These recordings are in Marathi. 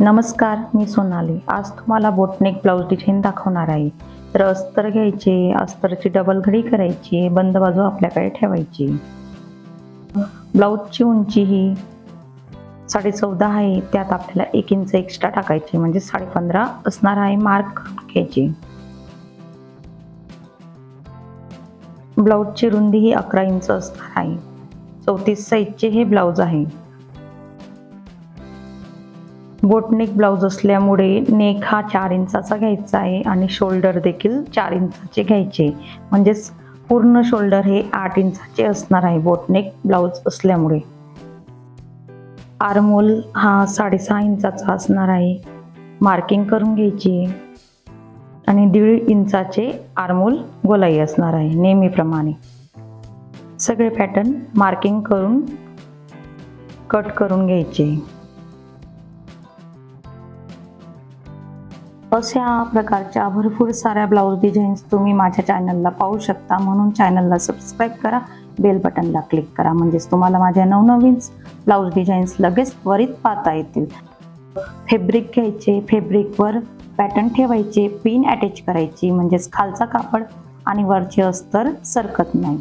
नमस्कार मी सोनाली. आज तुम्हाला बोटनेक ब्लाऊज डिझाईन दाखवणार आहे. तर अस्तर घ्यायचे अस्तरची डबल घडी करायची बंद बाजू आपल्याकडे ठेवायची. ब्लाऊजची उंची ही साडे चौदा आहे त्यात आपल्याला एक इंच एक्स्ट्रा टाकायची म्हणजे साडे पंधरा असणार आहे मार्क घ्यायची. ब्लाऊजची रुंदी ही अकरा इंच असणार आहे. चौतीस साईजचे हे ब्लाऊज आहे. बोटनेक ब्लाऊज असल्यामुळे नेक हा चार इंचाचा घ्यायचा आहे आणि शोल्डर देखील चार इंचाचे घ्यायचे. म्हणजेच पूर्ण शोल्डर हे आठ इंचाचे असणार आहे बोटनेक ब्लाऊज असल्यामुळे. आरमोल हा साडेसहा इंचाचा असणार आहे. मार्किंग करून घ्यायची. आणि दीड इंचाचे आरमोल गोलाई असणार आहे नेहमीप्रमाणे. सगळे पॅटर्न मार्किंग करून कट करून घ्यायचे. अशा प्रकारच्या भरपूर साऱ्या ब्लाऊज डिझाईन्स तुम्ही माझ्या चॅनलला पाहू शकता. म्हणून चॅनलला सबस्क्राईब करा बेल बटनला क्लिक करा. म्हणजेच तुम्हाला माझ्या नवनवीन ब्लाऊज डिझाईन्स लगेच त्वरित पाहता येतील. फेब्रिक घ्यायचे फेब्रिकवर पॅटर्न ठेवायचे पिन अटॅच करायची. म्हणजेच खालचा कापड आणि वरचे अस्तर सरकत नाही.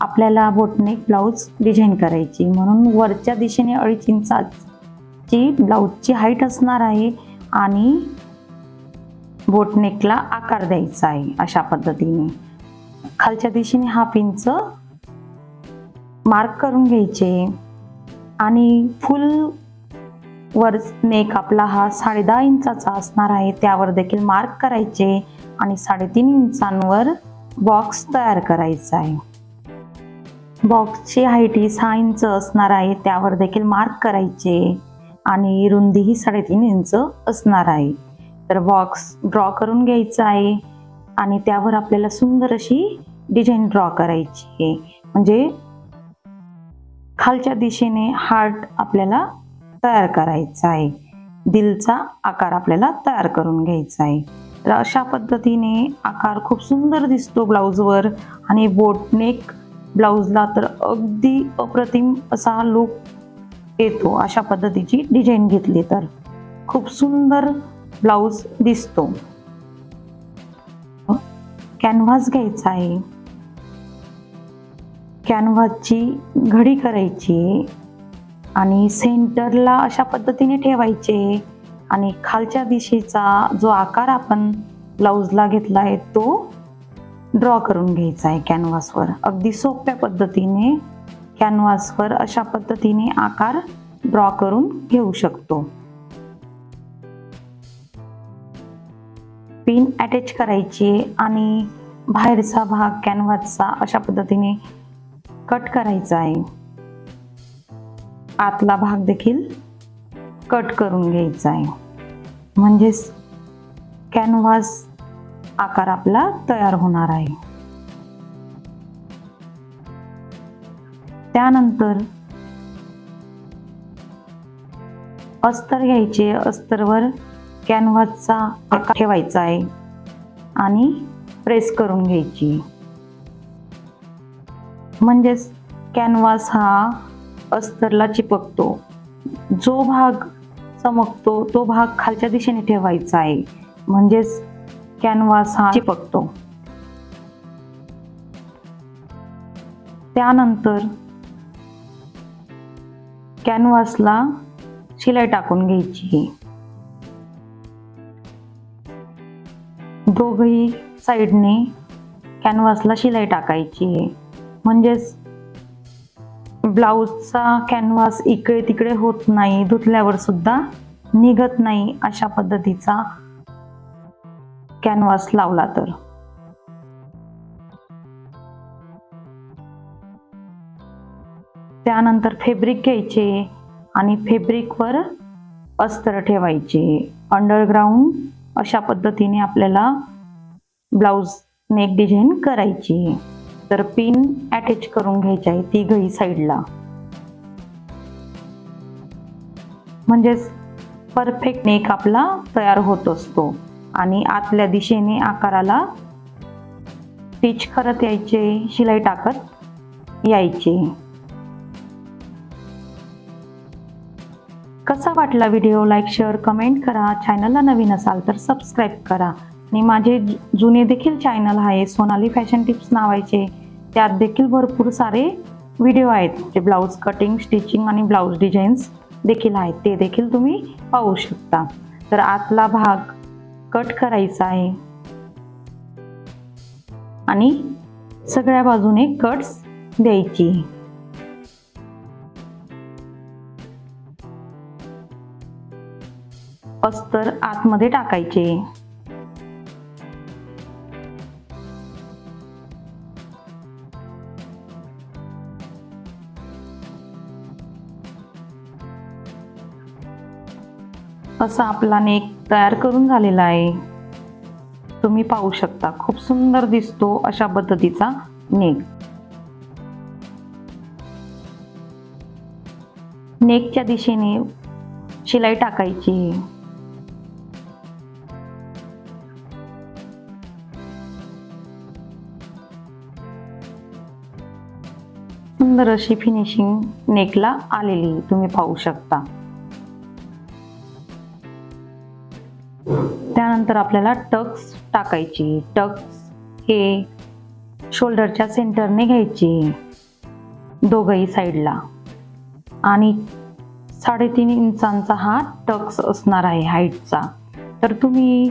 आपल्याला बोटनेक ब्लाऊज डिझाईन करायची. म्हणून वरच्या दिशेने अडीच इंचाची ब्लाऊजची हाईट असणार आहे. आणि बोटनेकला आकार द्यायचा आहे अशा पद्धतीने. खालच्या दिशेने हाफ इंच मार्क करून घ्यायचे आणि फुल वर नेक आपला हा साडेदहा इंचाचा असणार आहे. त्यावर देखील मार्क करायचे आणि साडेतीन इंचांवर बॉक्स तयार करायचा आहे. बॉक्सची हाईट ही सहा इंच असणार आहे. त्यावर देखील मार्क करायचे. आणि रुंदी ही साडेतीन इंच असणार आहे. तर बॉक्स ड्रॉ करून घ्यायचा आहे आणि त्यावर आपल्याला सुंदर अशी डिझाईन ड्रॉ करायची आहे. म्हणजे खालच्या दिशेने हार्ट आपल्याला तयार करायचा आहे. दिलचा आकार आपल्याला तयार करून घ्यायचा आहे. तर अशा पद्धतीने आकार खूप सुंदर दिसतो ब्लाऊजवर आणि बोटनेक ब्लाऊजला तर अगदी अप्रतिम असा लुक येतो अशा पद्धतीची डिझाईन घेतली तर. खूप सुंदर ब्लाऊज दिसतो. कॅनव्हास घ्यायचा आहे. कॅनव्हासची घडी करायची आणि सेंटरला अशा पद्धतीने ठेवायचे आणि खालच्या दिशेचा जो आकार आपण ब्लाऊजला घेतला आहे तो ड्रॉ करून घ्यायचा आहे कॅनव्हासवर. अगदी सोप्या पद्धतीने कॅनव्हासवर अशा पद्धतीने आकार ड्रॉ करून घेऊ शकतो. पिन अटॅच करायची आणि बाहेरचा भाग कॅनव्हासचा अशा पद्धतीने कट करायचा आहे. आतला भाग देखील कट करून घ्यायचा आहे. म्हणजेच कॅनव्हास आकार आपला तयार होणार आहे. त्यानंतर अस्तर घ्यायचे. अस्तरवर कॅनव्हासचा आकार ठेवायचा आहे आणि प्रेस करून घ्यायची. म्हणजेच कॅनव्हास हा अस्तरला चिपकतो. जो भाग चमकतो तो भाग खालच्या दिशेने ठेवायचा आहे. म्हणजेच कॅनव्हास हा चिपकतो. त्यानंतर कॅनव्हासला शिलाई टाकून घ्यायची. दोघही साईडने कॅनव्हासला शिलाई टाकायची म्हणजेच ब्लाऊजचा कॅनव्हास इकडे तिकडे होत नाही धुतल्यावर सुद्धा निघत नाही अशा पद्धतीचा कॅनव्हास लावला तर. त्यानंतर फेब्रिक घ्यायचे आणि फेब्रिकवर अस्तर ठेवायचे. अंडरग्राऊंड अशा पद्धतीने आपल्याला ब्लाऊज नेक डिझाईन करायची. तर पिन अटॅच करून घ्यायची आहे ती घई साईडला म्हणजेच परफेक्ट नेक आपला तयार होत असतो. आणि आतल्या दिशेने आकाराला स्टिच करत यायचे शिलाई टाकत यायचे. कसा वाटला व्हिडिओ? लाईक शेअर कमेंट करा. चॅनलला नवीन असाल तर सबस्क्राईब करा. आणि माझे जुने देखील चॅनल आहे सोनाली फॅशन टिप्स नावायचे त्यात देखील भरपूर सारे व्हिडिओ आहेत. जे ब्लाऊज कटिंग स्टिचिंग आणि ब्लाऊज डिझाईन्स देखील आहेत. ते देखील तुम्ही पाहू शकता. तर आतला भाग कट करायचा आहे. आणि सगळ्या बाजूने कट्स द्यायची. अस्तर आतमध्ये टाकायचे. असा आपला नेक तयार करून झालेला आहे. तुम्ही पाहू शकता खूप सुंदर दिसतो अशा पद्धतीचा नेक. नेकच्या दिशेने शिलाई टाकायची. सुंदर अशी फिनिशिंग नेकला आलेली तुम्ही पाहू शकता. त्यानंतर आपल्याला टक्स टाकायची. टक्स हे शोल्डरच्या सेंटरने घ्यायची. दोघही साईडला आणि साडेतीन इंचांचा हा टक्स असणार आहे हाईटचा तर तुम्ही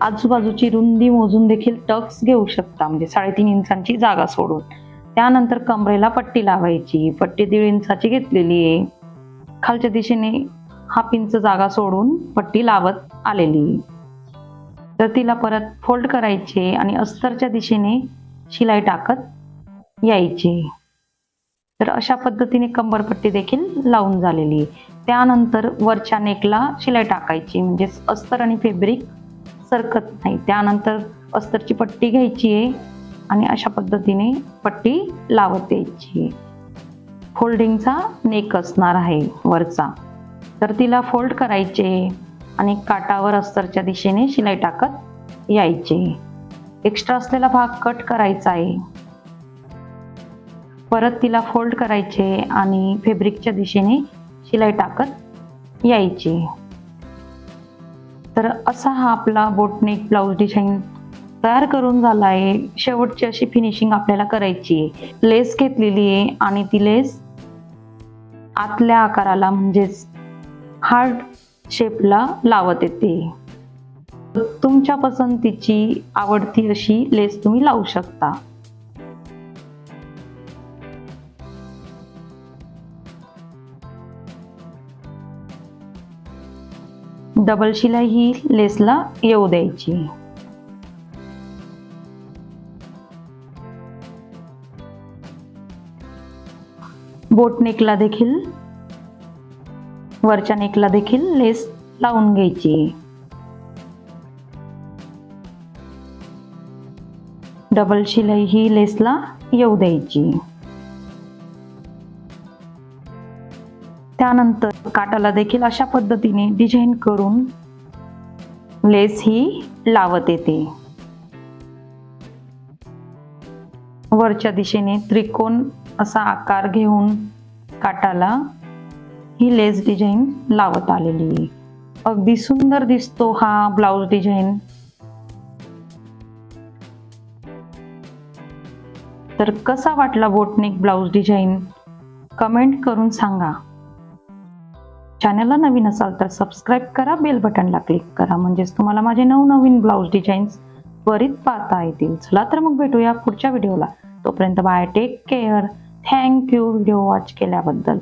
आजूबाजूची रुंदी मोजून देखील टक्स घेऊ शकता. म्हणजे साडेतीन इंचांची जागा सोडून. त्यानंतर कमरेला पट्टी लावायची. पट्टी दीड इंचाची घेतलेली आहे. खालच्या दिशेने हा पिंच जागा सोडून पट्टी लावत आलेली. तर तिला परत फोल्ड करायचे आणि अस्तरच्या दिशेने शिलाई टाकत यायची. तर अशा पद्धतीने कंबरपट्टी देखील लावून झालेली आहे. त्यानंतर वरच्या नेकला शिलाई टाकायची. म्हणजे अस्तर आणि फेब्रिक सरकत नाही. त्यानंतर अस्तरची पट्टी घ्यायची आहे. आणि अशा पद्धतीने पट्टी लावत यायची. फोल्डिंगचा नेक असणार आहे वरचा. तर तिला फोल्ड करायचे आणि काटावर अस्तरच्या दिशेने शिलाई टाकत यायचे. एक्स्ट्रा असलेला भाग कट करायचा आहे. परत तिला फोल्ड करायचे आणि फेब्रिकच्या दिशेने शिलाई टाकत यायची. तर असा हा आपला बोटनेक ब्लाऊज डिझाईन तयार करून झाला आहे शेवटची अशी फिनिशिंग आपल्याला करायची आहे. लेस घेतलेली आहे आणि ती लेस आतल्या आकाराला म्हणजेच हार्ड शेपला लावत येते. तुमच्या पसंतीची आवडती अशी लेस तुम्ही लावू शकता. डबल शिलाई ही लेसला येऊ द्यायची. बोट नेकला देखील. वरच्या नेकला देखील लेस लावून घ्यायची. डबल शिलाई ही लेसला येऊ द्यायची. त्यानंतर काटाला देखील अशा पद्धतीने डिझाईन करून लेस ही लावत येते. वरच्या दिशेने त्रिकोण असा आकार घेऊन काटाला ही लेस डिझाईन लावत आलेली आहे. अगदी सुंदर दिसतो हा ब्लाऊज डिझाईन तर कसा वाटला बोटनेक ब्लाऊज डिझाईन कमेंट करून सांगा. चॅनलला नवीन असाल तर सबस्क्राईब करा बेल बटनला क्लिक करा. म्हणजेच तुम्हाला माझे नवनवीन ब्लाऊज डिझाईन्स त्वरित पाहता येतील. चला तर मग भेटूया पुढच्या व्हिडिओला तोपर्यंत bye take care thank you video watch केल्याबद्दल.